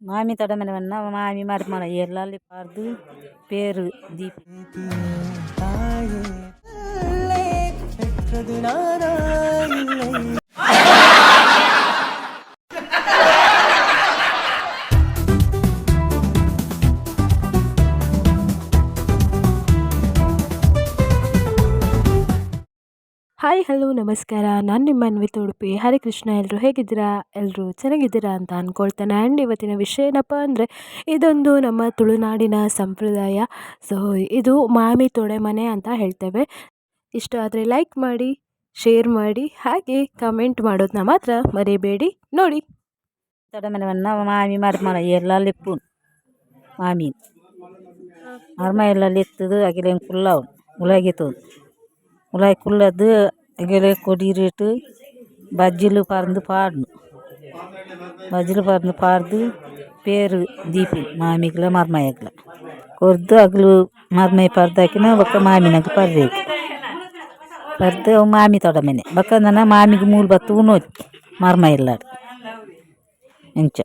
மாமி தடமெனவன்னா மாமி மருமலை எல்லாரும் பார்த்து பேரு தீபி. தாயே பெற்றது நானா? ಹಾಯ್ ಹಲೋ ನಮಸ್ಕಾರ. ನಾನು ನಿಮ್ಮ ಅನ್ವಿತ ಉಡುಪಿ. ಹರಿಕೃಷ್ಣ ಎಲ್ಲರೂ ಹೇಗಿದ್ದೀರಾ? ಎಲ್ಲರೂ ಚೆನ್ನಾಗಿದ್ದೀರಾ ಅಂತ ಅಂದ್ಕೊಳ್ತೇನೆ ಆ್ಯಂಡ್ ಇವತ್ತಿನ ವಿಷಯ ಏನಪ್ಪ ಅಂದರೆ ಇದೊಂದು ನಮ್ಮ ತುಳುನಾಡಿನ ಸಂಪ್ರದಾಯ. ಸೊ ಇದು ಮಾಮಿ ತೊಡೆ ಮನೆ ಅಂತ ಹೇಳ್ತೇವೆ. ಇಷ್ಟ ಆದರೆ ಲೈಕ್ ಮಾಡಿ ಶೇರ್ ಮಾಡಿ ಹಾಗೆ ಕಮೆಂಟ್ ಮಾಡೋದನ್ನ ಮಾತ್ರ ಮರಿಬೇಡಿ. ನೋಡಿ. ತೊಡೆ ಮನೆವನ್ನು ಮಾಮಿ ಮರಿಮಳ ಎಲ್ಲ ಲಿಪ್ಪು ಮಾಮಿ. ಮರ್ಮ ಎಲ್ಲ ಲಿತ್ತದು ಆಗಿಲ್ಲ ಫುಲ್ಲ ಉಲಾಗಿತ್ತು உழைக்குள்ளது எங்களே கொடிரிட்டு பஜ்ஜிலு பறந்து பாடணும் பஜ்ஜிலு பறந்து பாடுது பேர் தீபி மாமிக்கில் மர்மயக்கில் ಕೊರ್ದು ಅಗ್ಲು ಮರ್ಮೈ ಪರ್ದಾಕಿನ ಬೊಕ್ಕ ಮಾಮಿನಾಗ ಪರ್ದೇಕು ಪರ್ದು ಅವು ಮಾಮಿ ತೊಡ ಮನೆ ಬೊಕ್ಕ ನನ್ನ ಮಾಮಿಗೆ ಮೂಲು ಬತ್ತು ಉಣ್ಣೋದು ಮರ್ಮ ಇಲ್ಲಾಡಿ ಇಂಚ